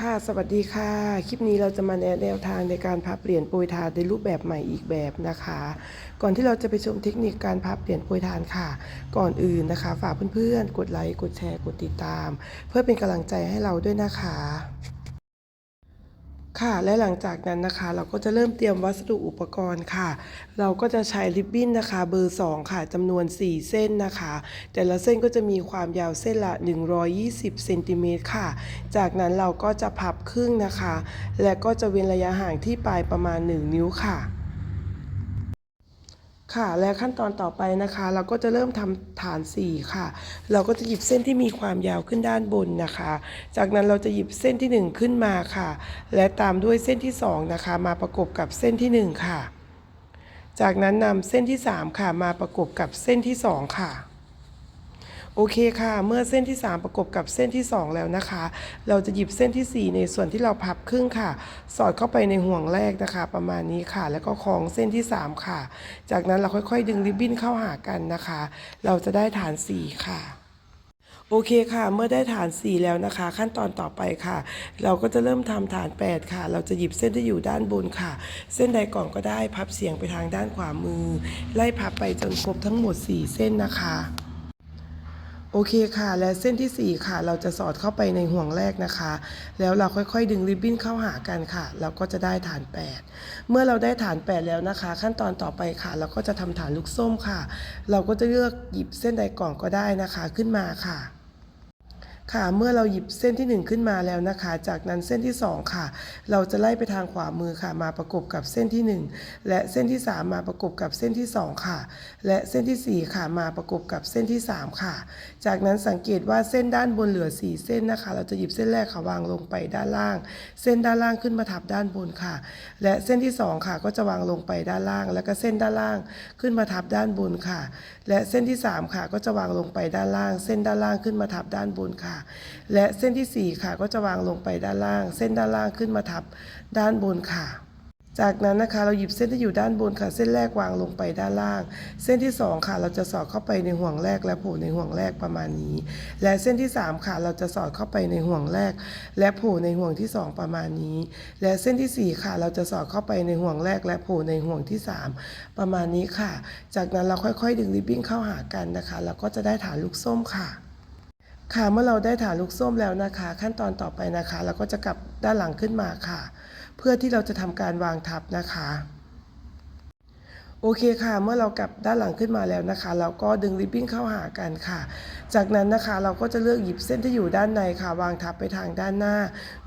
ค่ะสวัสดีค่ะ คลิปนี้เราจะมาแนะแนวทางในการพับเปลี่ยนโปรยทานในรูปแบบใหม่อีกแบบนะคะ ก่อนที่เราจะไปชมเทคนิคการพับเปลี่ยนโปรยทานค่ะ ก่อนอื่นนะคะ ฝากเพื่อนๆ กดไลค์กดแชร์กดติดตาม เพื่อเป็นกำลังใจให้เราด้วยนะคะ ค่ะและหลังจากนั้นนะคะ เราก็จะเริ่มเตรียมวัสดุอุปกรณ์ค่ะ เราก็จะใช้ริบบิ้นนะคะ เบอร์ 2 ค่ะจำนวน 4 เส้นนะคะ แต่ละเส้นก็จะมีความยาวเส้นละ 120เซนติเมตรค่ะ จากนั้นเราก็จะพับครึ่งนะคะ และก็จะเว้นระยะห่างที่ปลายประมาณ 1 นิ้วค่ะ ค่ะ และขั้นตอนต่อไปนะคะ เราก็จะเริ่มทำฐาน 4 ค่ะ เราก็จะหยิบเส้นที่มีความยาวขึ้นด้านบนนะคะ จากนั้นเราจะหยิบเส้นที่ 1 ขึ้นมาค่ะ และตามด้วยเส้นที่ 2 นะคะ มาประกบกับเส้นที่ 1 ค่ะ จากนั้นนำเส้นที่ 3 ค่ะ มาประกบกับเส้นที่ 2 ค่ะ โอเคค่ะ เมื่อเส้นที่ 3 ประกบกับเส้นที่ 2 แล้วนะคะ เราจะหยิบเส้นที่ 4 ในส่วนที่เราพับครึ่งค่ะ สอดเข้าไปในห่วงแรกนะคะ ประมาณนี้ค่ะ แล้วก็คล้องเส้นที่ 3 ค่ะ จากนั้นเราค่อยๆ ดึงริบบิ้นเข้าหากันนะคะ เราจะได้ฐาน 4 ค่ะโอเคค่ะ เมื่อได้ฐาน 4 แล้วนะคะ ขั้นตอนต่อไปค่ะ เราก็จะเริ่มทำฐาน 8 ค่ะ เราจะหยิบเส้นที่อยู่ด้านบนค่ะ เส้นใดก่อนก็ได้พับเสียงไปทางด้านขวามือ ไล่พับไปจนครบทั้งหมด 4 เส้นนะคะ โอเคค่ะ และเส้นทีสี่ 4 ค่ะ เราจะสอดเข้าไปในห่วงแรกนะคะ แล้วเราค่อยๆ ดึงริบบิ้นเข้าหากันค่ะ เราก็จะได้ฐาน 8 เมื่อเราได้ฐาน 8 แล้วนะคะ ขั้นตอนต่อไปค่ะ เราก็จะทำฐานลูกส้มค่ะ เราก็จะเลือกหยิบเส้นใดก่อนก็ได้นะคะขึ้นมาค่ะค่ะเมื่อเราหยิบเส้นที่ 1 ขึ้นมาแล้วนะคะ จากนั้นเส้นที่ 2 ค่ะ เราจะไล่ไปทางขวามือค่ะ มาประกบกับเส้นที่ 1 และเส้นที่ 3 มาประกบกับเส้นที่ 2 ค่ะ และเส้นทีสี่4 ค่ะ มาประกบกับเส้นที่ 3 ค่ะ จากนั้นสังเกตว่าเส้นด้านบนเหลือ 4 เส้นนะคะ เราจะหยิบเส้นแรกค่ะวางลงไปด้านล่าง เส้นด้านล่างขึ้นมาทับด้านบนค่ะ และเส้นที่ 2 ค่ะ ก็จะวางลงไปด้านล่าง แล้วก็เส้นด้านล่างขึ้นมาทับด้านบนค่ะ และเส้นที่ 3 ค่ะ ก็จะวางลงไปด้านล่าง เส้นด้านล่างขึ้นมาทับด้านบนค่ะ และเส้นทีสี่4 ค่ะ ก็จะวางลงไปด้านล่าง เส้นด้านล่างขึ้นมาทับด้านบนค่ะ จากนั้นนะคะเราหยิบเส้นที่อยู่ด้านบนค่ะ เส้นแรกวางลงไปด้านล่าง เส้นที่ 2 ค่ะ เราจะสอดเข้าไปในห่วงแรกและโผล่ในห่วงแรกประมาณนี้ และเส้นที่ 3 ค่ะ เราจะสอดเข้าไปในห่วงแรก และโผล่ในห่วงที่ 2 ประมาณนี้ และเส้นทีสี่4 ค่ะ เราจะสอดเข้าไปในห่วงแรก และโผล่ในห่วงที่ 3 ประมาณนี้ค่ะ จากนั้นเราค่อยๆ ดึงริบบิ้นเข้าหากันนะคะแล้วก็จะได้ฐานลูกส้มค่ะค่ะเมื่อเราได้ฐานลูกส้มแล้วนะคะ ขั้นตอนต่อไปนะคะ เราก็จะกลับด้านหลังขึ้นมาค่ะ เพื่อที่เราจะทำการวางทับนะคะ โอเคค่ะ เมื่อเรากลับด้านหลังขึ้นมาแล้วนะคะ เราก็ดึงริบบิ้นเข้าหากันค่ะ จากนั้นนะคะเราก็จะเลือกหยิบเส้นที่อยู่ด้านในค่ะ วางทับไปทางด้านหน้า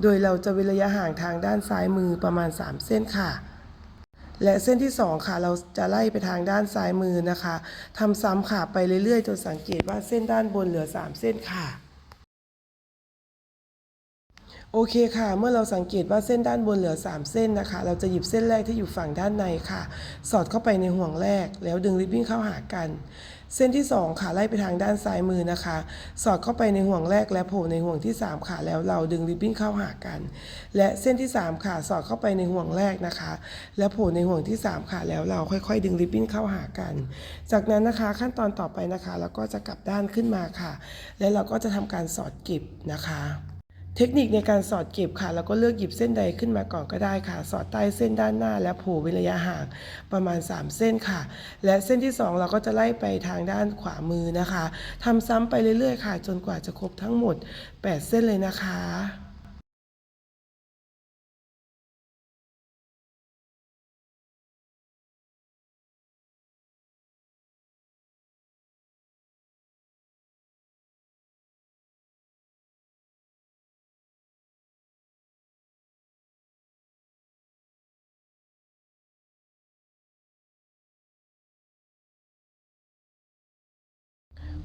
โดยเราจะเว้นระยะห่างทางด้านซ้ายมือประมาณ 3 เส้นค่ะและเส้นที่ 2 ค่ะ เราจะไล่ไปทางด้านซ้ายมือนะคะทำซ้ำค่ะไปเรื่อยๆจนสังเกตว่าเส้นด้านบนเหลือ 3 เส้นค่ะ โอเคค่ะ เมื่อเราสังเกตว่าเส้นด้านบนเหลือ 3 เส้นนะคะ เราจะหยิบเส้นแรกที่อยู่ฝั่งด้านในค่ะ สอดเข้าไปในห่วงแรก แล้วดึงริบบิ้นเข้าหากัน เส้นที่ 2 ค่ะไล่ไปทางด้านซ้ายมือนะคะ สอดเข้าไปในห่วงแรกและโผล่ในห่วงที่ 3 ค่ะ แล้วเราดึงริบบิ้นเข้าหากัน และเส้นที่ 3 ค่ะ สอดเข้าไปในห่วงแรกนะคะ และโผล่ในห่วงที่ 3 ค่ะ แล้วเราค่อยๆ ดึงริบบิ้นเข้าหากัน จากนั้นนะคะขั้นตอนต่อไปนะคะเราก็จะกลับด้านขึ้นมาค่ะ และเราก็จะทำการสอดเก็บนะคะ เทคนิคในการสอดเก็บค่ะ แล้วก็เลือกหยิบเส้นใดขึ้นมาก่อนก็ได้ค่ะ สอดใต้เส้นด้านหน้า และโผล่เว้นระยะห่างประมาณ 3 เส้นค่ะ และเส้นที่ 2 เราก็จะไล่ไปทางด้านขวามือนะคะทำซ้ำไปเรื่อยๆ ค่ะ จนกว่าจะครบทั้งหมด 8 เส้นเลยนะคะ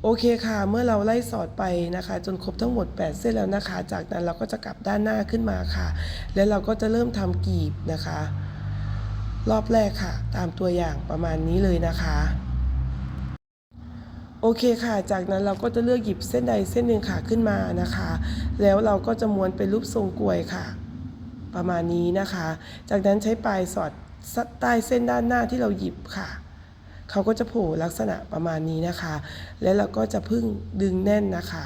โอเคค่ะ เมื่อเราไล่สอดไปนะคะ จนครบทั้งหมด 8 เส้นแล้วนะคะ จากนั้นเราก็จะกลับด้านหน้าขึ้นมาค่ะ แล้วเราก็จะเริ่มทำกีบนะคะ รอบแรกค่ะ ตามตัวอย่างประมาณนี้เลยนะคะโอเคค่ะ จากนั้นเราก็จะเลือกหยิบเส้นใดเส้นหนึ่งค่ะขึ้นมานะคะ แล้วเราก็จะม้วนเป็นรูปทรงกลวยค่ะ ประมาณนี้นะคะ จากนั้นใช้ปลายสอดใต้เส้นด้านหน้าที่เราหยิบค่ะ เขาก็จะโผล่ลักษณะประมาณนี้นะคะ และเราก็จะพึ่งดึงแน่นนะคะ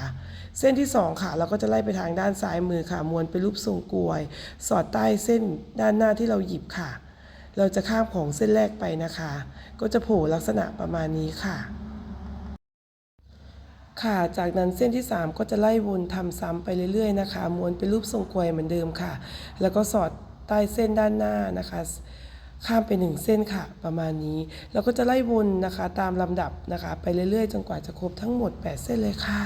เส้นที่สองค่ะ เราก็จะไล่ไปทางด้านซ้ายมือค่ะม้วนเป็นรูปทรงกลวย สอดใต้เส้นด้านหน้าที่เราหยิบค่ะ เราจะข้ามของเส้นแรกไปนะคะ ก็จะโผล่ลักษณะประมาณนี้ค่ะค่ะ จากนั้นเส้นที่ 3 ก็จะไล่วนทำซ้ำไปเรื่อยๆนะคะ ม้วนเป็นรูปทรงกลวยเหมือนเดิมค่ะ แล้วก็สอดใต้เส้นด้านหน้านะคะ ข้ามไปหนึ่งเส้นค่ะ ประมาณนี้ เราก็จะไล่วนนะคะ ตามลำดับนะคะ ไปเรื่อยๆ จนกว่าจะครบทั้งหมด 8 เส้นเลยค่ะ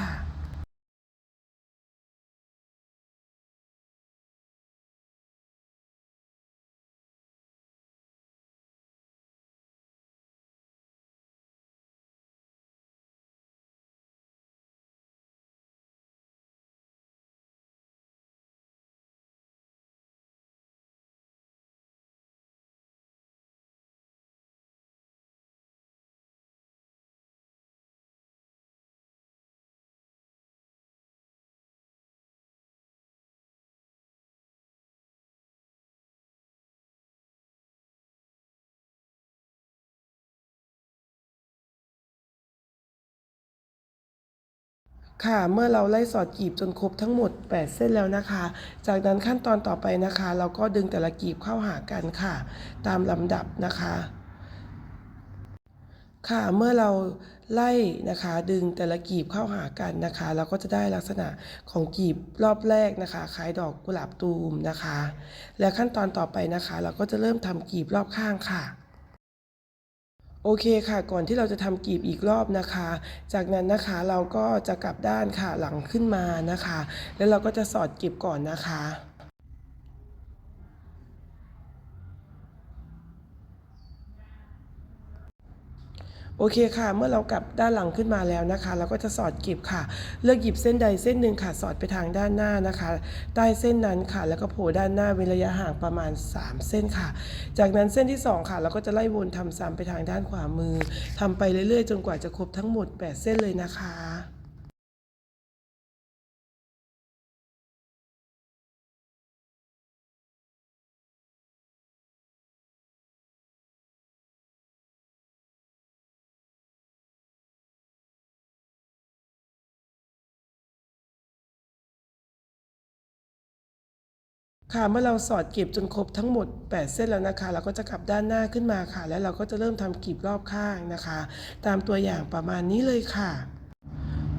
ค่ะเมื่อเราไล่สอดกลีบจนครบทั้งหมด 8 เส้นแล้วนะคะ จากนั้นขั้นตอนต่อไปนะคะ เราก็ดึงแต่ละกลีบเข้าหากันค่ะ ตามลำดับนะคะ ค่ะเมื่อเราไล่นะคะ ดึงแต่ละกลีบเข้าหากันนะคะ เราก็จะได้ลักษณะของกลีบรอบแรกนะคะคล้ายดอกกุหลาบตูมนะคะ และขั้นตอนต่อไปนะคะ เราก็จะเริ่มทำกลีบรอบข้างค่ะ โอเคค่ะ ก่อนที่เราจะทำกลีบอีกรอบนะคะ จากนั้นนะคะเราก็จะกลับด้านค่ะหลังขึ้นมานะคะ แล้วเราก็จะสอดกลีบก่อนนะคะ โอเคค่ะ เมื่อเรากลับด้านหลังขึ้นมาแล้วนะคะ เราก็จะสอดกลีบค่ะ เลือกหยิบเส้นใดเส้นหนึ่งค่ะ สอดไปทางด้านหน้านะคะ ใต้เส้นนั้นค่ะ แล้วก็โผล่ด้านหน้าเว้นระยะห่างประมาณ 3 เส้นค่ะ จากนั้นเส้นที่ 2 ค่ะ เราก็จะไล่วนทำซ้ำไปทางด้านขวามือทำไปเรื่อยๆ จนกว่าจะครบทั้งหมด 8 เส้นเลยนะคะ ค่ะเมื่อเราสอดกลีบจนครบทั้งหมด 8 เส้นแล้วนะคะ เราก็จะกลับด้านหน้าขึ้นมาค่ะ แล้วเราก็จะเริ่มทำกลีบรอบข้างนะคะ ตามตัวอย่างประมาณนี้เลยค่ะ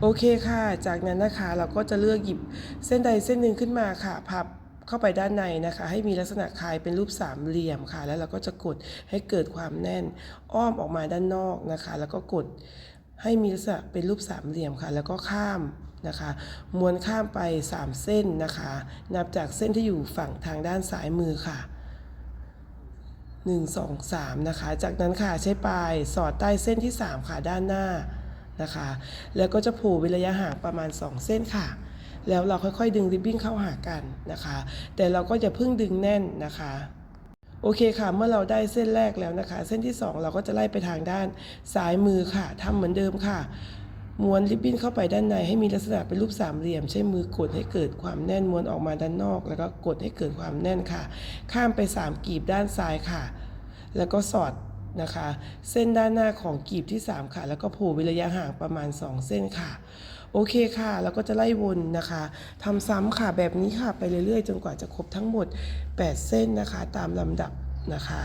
โอเคค่ะ จากนั้นนะคะเราก็จะเลือกหยิบเส้นใดเส้นหนึ่งขึ้นมาค่ะ พับเข้าไปด้านในนะคะ ให้มีลักษณะคล้ายเป็นรูปสามเหลี่ยมค่ะ แล้วเราก็จะกดให้เกิดความแน่น อ้อมออกมาด้านนอกนะคะ แล้วก็กดให้มีลักษณะเป็นรูปสามเหลี่ยมค่ะ แล้วก็ข้าม นะคะม้วนข้ามไป 3 เส้นนะคะ นับจากเส้นที่อยู่ฝั่งทางด้านซ้ายมือค่ะ 1 2 3 นะคะ จากนั้นค่ะใช้ปลายสอดใต้เส้นที่ 3 ค่ะด้านหน้านะคะ แล้วก็จะผูกเว้นระยะห่างประมาณ 2 เส้นค่ะ แล้วเราค่อยๆ ดึงริบบิ้นเข้าหากันนะคะ แต่เราก็จะพิ่งดึงแน่นนะคะโอเคค่ะเมื่อเราได้เส้นแรกแล้วนะคะ เส้นที่ 2 เราก็จะไล่ไปทางด้านซ้ายมือค่ะทำเหมือนเดิมค่ะ ม้วนริบบิ้นเข้าไปด้านในให้มีลักษณะเป็นรูปสามเหลี่ยม ใช้มือกดให้เกิดความแน่นม้วนออกมาด้านนอก แล้วก็กดให้เกิดความแน่นค่ะ ข้ามไป 3 กีบด้านซ้ายค่ะ แล้วก็สอดนะคะ เส้นด้านหน้าของกีบที่ 3 ค่ะ แล้วก็ผูกเว้นระยะห่างประมาณ 2 เส้นค่ะ โอเคค่ะ แล้วก็จะไล่วนนะคะทำซ้ำค่ะแบบนี้ค่ะไปเรื่อยๆ จนกว่าจะครบทั้งหมด 8 เส้นนะคะ ตามลำดับนะคะ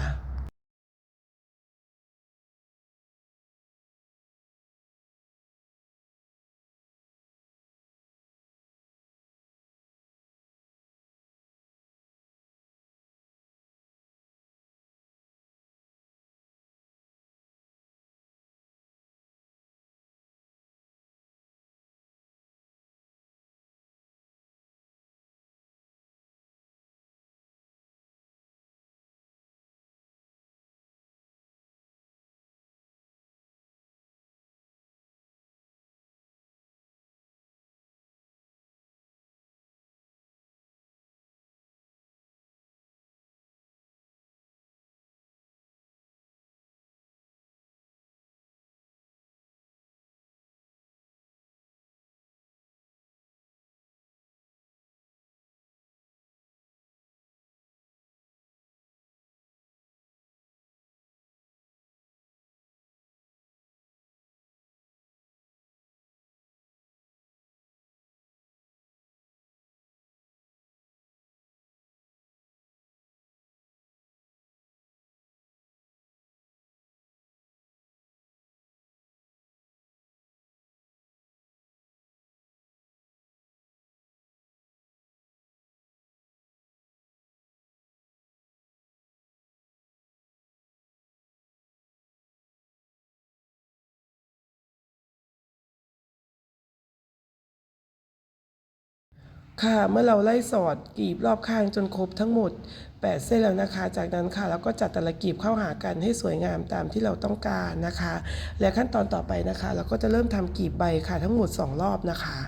ค่ะเมื่อเราไล่สอดกีบรอบข้างจนครบทั้งหมด 8 เส้นแล้วนะคะ จากนั้นค่ะเราก็จัดแต่ละกีบเข้าหากันให้สวยงามตามที่เราต้องการนะคะ และขั้นตอนต่อไปนะคะ เราก็จะเริ่มทำกีบใบค่ะทั้งหมด 2 รอบนะคะ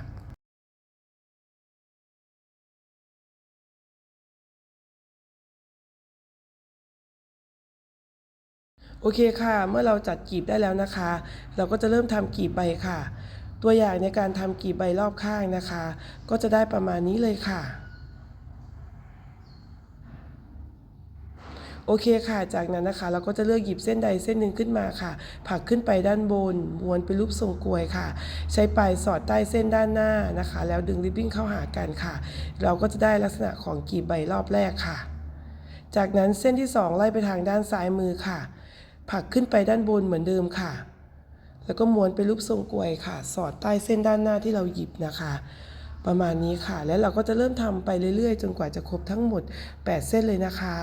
โอเคค่ะ เมื่อเราจัดกลีบได้แล้วนะคะ เราก็จะเริ่มทำกลีบใบค่ะ ตัวอย่างในการทำกีบใบรอบข้างนะคะ ก็จะได้ประมาณนี้เลยค่ะ โอเคค่ะ จากนั้นนะคะ เราก็จะเลือกหยิบเส้นใดเส้นหนึ่งขึ้นมาค่ะ ผักขึ้นไปด้านบนม้วนเป็นรูปทรงกลวยค่ะ ใช้ปลายสอดใต้เส้นด้านหน้านะคะ แล้วดึงริบบิ้นเข้าหากันค่ะ เราก็จะได้ลักษณะของกีบใบรอบแรกค่ะ จากนั้นเส้นที่ 2 ไล่ไปทางด้านซ้ายมือค่ะ ผักขึ้นไปด้านบนเหมือนเดิมค่ะ แล้วก็ม้วนเป็นรูปทรงกลวยค่ะ สอดใต้เส้นด้านหน้าที่เราหยิบนะคะ ประมาณนี้ค่ะ แล้วเราก็จะเริ่มทำไปเรื่อยๆ จนกว่าจะครบทั้งหมด 8 เส้นเลยนะคะ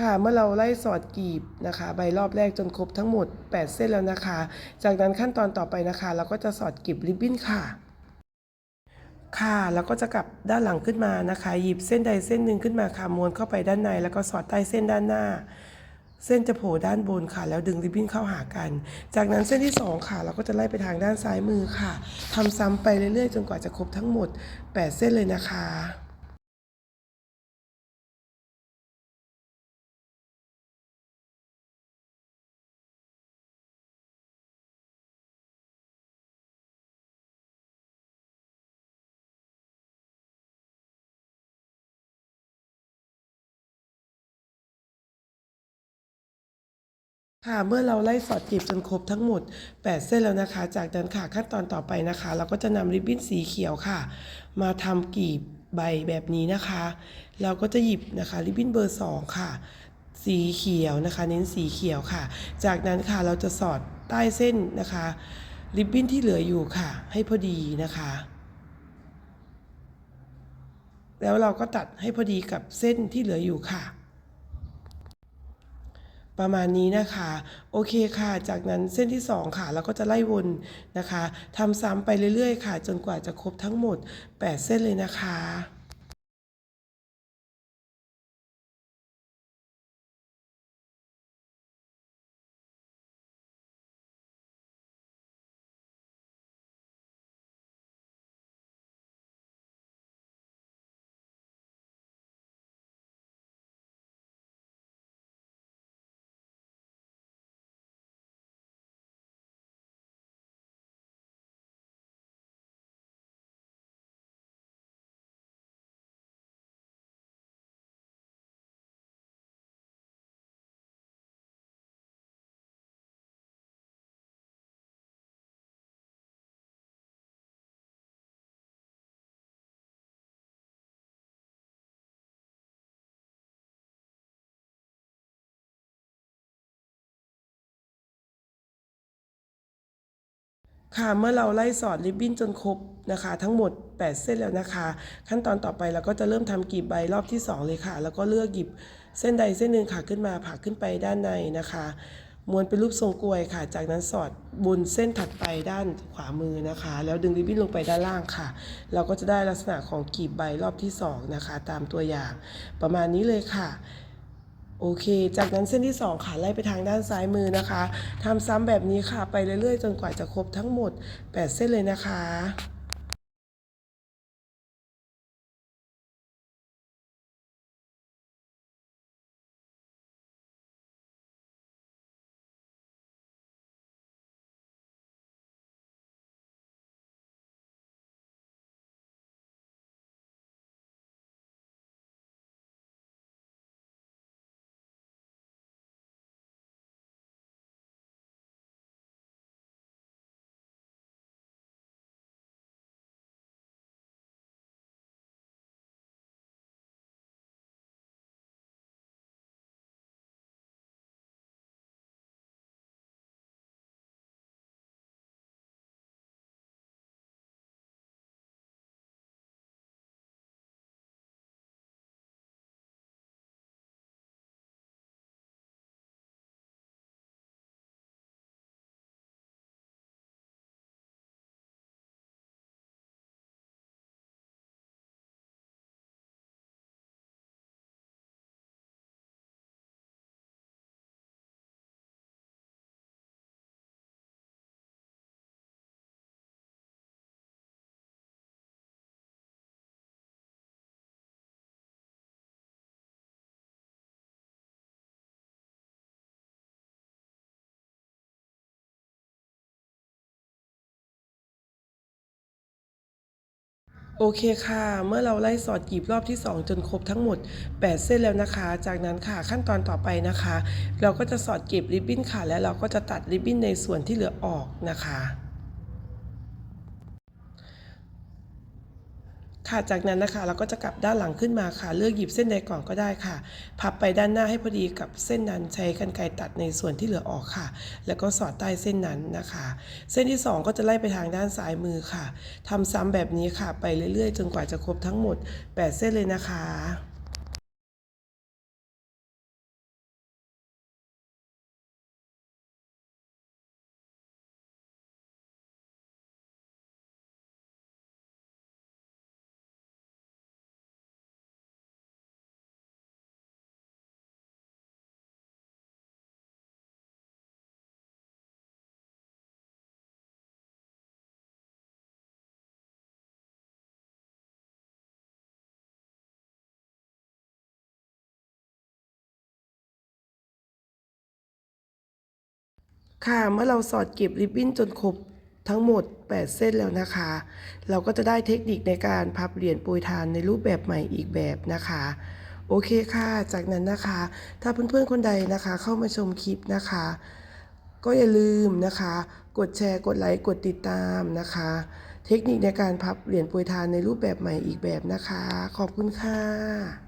ค่ะเมื่อเราไล่สอดกลีบนะคะ ใบรอบแรกจนครบทั้งหมด 8 เส้นแล้วนะคะ จากนั้นขั้นตอนต่อไปนะคะ เราก็จะสอดกลีบริบบิ้นค่ะ ค่ะแล้วก็จะกลับด้านหลังขึ้นมานะคะ หยิบเส้นใดเส้นหนึ่งขึ้นมาค่ะม้วนเข้าไปด้านใน แล้วก็สอดใต้เส้นด้านหน้า เส้นจะโผล่ด้านบนค่ะ แล้วดึงริบบิ้นเข้าหากัน จากนั้นเส้นที่สองค่ะ เราก็จะไล่ไปทางด้านซ้ายมือค่ะทำซ้ำไปเรื่อยๆ จนกว่าจะครบทั้งหมด 8 เส้นเลยนะคะ ค่ะเมื่อเราไล่สอดกลีบจนครบทั้งหมด 8 เส้นแล้วนะคะ จากนั้นค่ะขั้นตอนต่อไปนะคะ เราก็จะนำริบบิ้นสีเขียวค่ะ มาทำกลีบใบแบบนี้นะคะ เราก็จะหยิบนะคะริบบิ้นเบอร์ 2 ค่ะ สีเขียวนะคะ เน้นสีเขียวค่ะ จากนั้นค่ะเราจะสอดใต้เส้นนะคะริบบิ้นที่เหลืออยู่ค่ะ ให้พอดีนะคะ แล้วเราก็ตัดให้พอดีกับเส้นที่เหลืออยู่ค่ะ ประมาณนี้นะคะ โอเคค่ะ จากนั้นเส้นที่ 2 ค่ะ เราก็จะไล่วนนะคะทำซ้ำไปเรื่อยๆ ค่ะ จนกว่าจะครบทั้งหมด 8 เส้นเลยนะคะ ค่ะเมื่อเราไล่สอดริบบิ้นจนครบนะคะ ทั้งหมด 8 เส้นแล้วนะคะ ขั้นตอนต่อไปเราก็จะเริ่มทำกลีบใบรอบที่ 2 เลยค่ะ แล้วก็เลือกหยิบเส้นใดเส้นหนึ่งค่ะขึ้นมาผลักขึ้นไปด้านในนะคะม้วนเป็นรูปทรงกลวยค่ะ จากนั้นสอดบนเส้นถัดไปด้านขวามือนะคะ แล้วดึงริบบิ้นลงไปด้านล่างค่ะ เราก็จะได้ลักษณะของกลีบใบรอบที่ 2 นะคะ ตามตัวอย่าง ประมาณนี้เลยค่ะ โอเค จากนั้นเส้นที่ 2 ค่ะไล่ไปทางด้านซ้ายมือนะคะทำซ้ำแบบนี้ค่ะไปเรื่อยๆ จนกว่าจะครบทั้งหมด 8 เส้นเลยนะคะ โอเคค่ะ เมื่อเราไล่สอดกรีบรอบที่ 2 จนครบทั้งหมด 8 เส้นแล้วนะคะ จากนั้นค่ะขั้นตอนต่อไปนะคะ เราก็จะสอดกรีบริบบิ้นค่ะ และเราก็จะตัดริบบิ้นในส่วนที่เหลือออกนะคะ ค่ะจากนั้นนะคะเราก็จะกลับด้านหลังขึ้นมาค่ะ เลือกหยิบเส้นใดก่อนก็ได้ค่ะ พับไปด้านหน้าให้พอดีกับเส้นนั้นใช้กรรไกรตัดในส่วนที่เหลือออกค่ะ แล้วก็สอดใต้เส้นนั้นนะคะ เส้นที่ 2 ก็จะไล่ไปทางด้านซ้ายมือค่ะทำซ้ำแบบนี้ค่ะ ไปเรื่อยๆ จนกว่าจะครบทั้งหมด 8 เส้นเลยนะคะ ค่ะ เมื่อเราสอดเก็บริบบิ้นจนครบทั้งหมด 8 เส้นแล้วนะคะ เราก็จะได้เทคนิคในการพับเหรียญโปรยทานในรูปแบบใหม่อีกแบบนะคะ โอเคค่ะ จากนั้นนะคะ ถ้าเพื่อนๆคนใดนะคะ เข้ามาชมคลิปนะคะ ก็อย่าลืมนะคะ กดแชร์ กดไลค์ กดติดตามนะคะ เทคนิคในการพับเหรียญโปรยทานในรูปแบบใหม่อีกแบบนะคะ ขอบคุณค่ะ